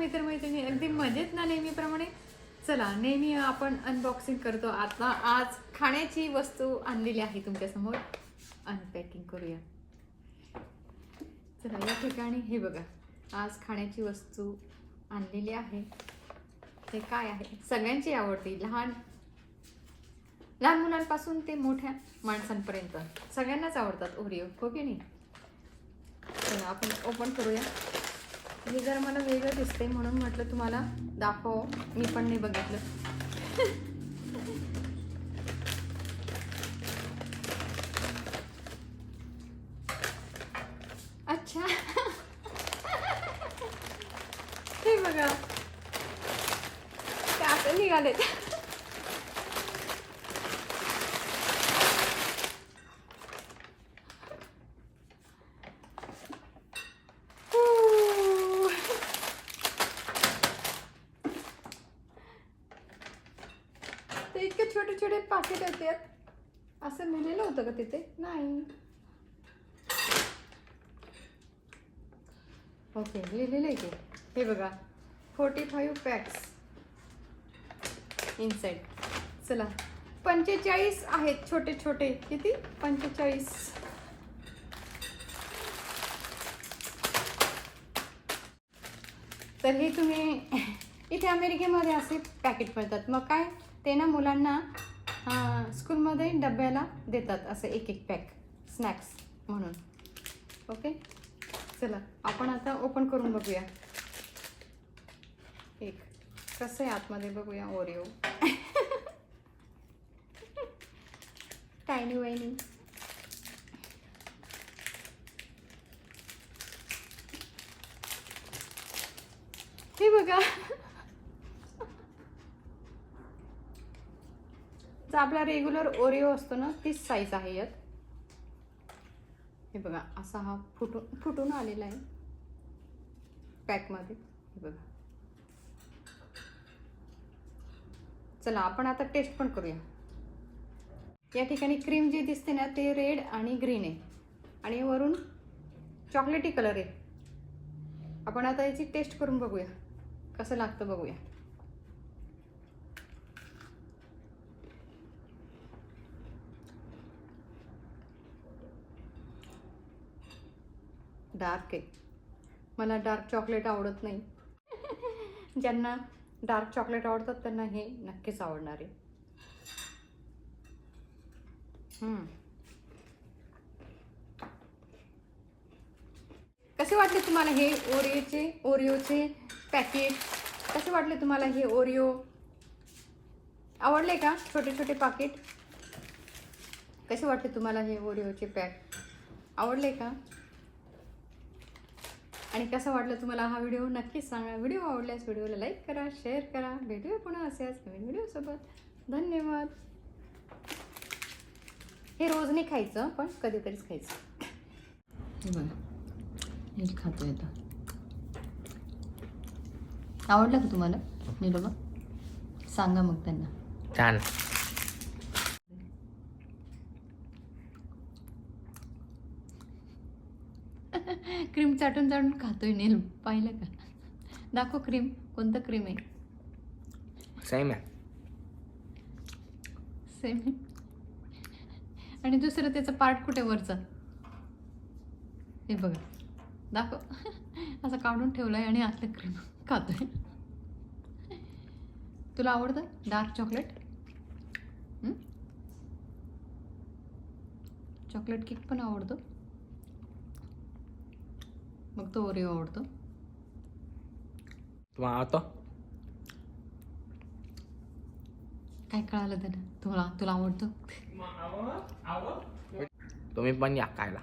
मित्रमैत्रिणी अगदी मजेत ना नेहमीप्रमाणे. चला नेहमी आपण अनबॉक्सिंग करतो. आता आज खाण्याची वस्तू आणलेली आहे तुमच्यासमोर. अनपॅकिंग करूया. चला या ठिकाणी हे बघा. आज खाण्याची वस्तू आणलेली आहे. ते काय आहे? सगळ्यांची आवडती. लहान लहान मुलांपासून ते मोठ्या माणसांपर्यंत. सगळ्यांनाच आवडतात ओरिओ हो की नाही? आपण ओपन करूया. हे जर मला वेगळं दिसते म्हणून म्हटलं तुम्हाला दाखव. मी पण नाही बघितलं. अच्छा. हे बघा. ते आता निघाले ते इतके छोटे पाकिट येतात असं लिहिलेलं होतं का तिथे? नाही. ओके लिहिलेलं आहे की हे बघा. फोर्टी फाईव्ह पॅक्स इनसाईड चला. पंचेचाळीस आहेत छोटे छोटे किती? पंचेचाळीस. तर हे तुम्ही इथे अमेरिकेमध्ये असे पॅकेट मिळतात. मग काय? ते ना मुलांना स्कूलमध्ये डब्याला देतात असं एक एक पॅक स्नॅक्स म्हणून. ओके चला आपण आता ओपन करून बघूया. एक कसं आहे आतमध्ये बघूया ओरिओ टायनी वायनी हे बघा. जो आपला रेग्युलर ओरिओ असतो ना तीच साईज आहे यात. हे बघा असा हा फुटून फुटून आलेला आहे. पॅकमध्ये हे बघा. चला आपण आता टेस्ट पण करूया. या ठिकाणी क्रीम जी दिसते ना ते रेड आणि ग्रीन आहे. आणि वरून चॉकलेटी कलर आहे. आपण आता याची टेस्ट करून बघूया. कसं लागतं बघूया. डार्क आहे. मला डार्क चॉकलेट आवडत नाही. ज्यांना डार्क चॉकलेट आवडतात त्यांना हे नक्कीच आवडणार आहे. कसे वाटले तुम्हाला हे ओरिओचे ओरिओचे पॅकेट? कसे वाटले तुम्हाला हे ओरिओ? आवडले का छोटे छोटे पाकिट? कसे वाटले तुम्हाला हे ओरिओचे पॅक? आवडले का? आणि कसं वाटलं तुम्हाला हा व्हिडिओ? नक्कीच सांगा. व्हिडिओ आवडल्यास व्हिडिओला लाईक करा शेअर करा. भेटूया पुन्हा असेच नवीन व्हिडिओसोबत. धन्यवाद. हे रोज नाही खायचं पण कधीतरीच खायचं. बघा. हे खातो आता. आवडलं का तुम्हाला? निलोबा सांगा मग त्यांना. छान. क्रीम चाटून चाटून खातोय नील पाहिलं का? दाखव क्रीम. कोणतं क्रीम आहे? सेम आहे. सेम आणि दुसरं त्याचं पार्ट कुठे वरचं? हे बघा. दाखव. असं काढून ठेवलंय आणि आतलं क्रीम खातोय. तुला आवडतं? Dark chocolate? चॉकलेट केक पण आवडतो. मग तो ओरिओ आवडतो. तुम्हाला आवडतो काय कळालं त्याला? तुला तुला आवडतं? तुम्ही पण या खायला.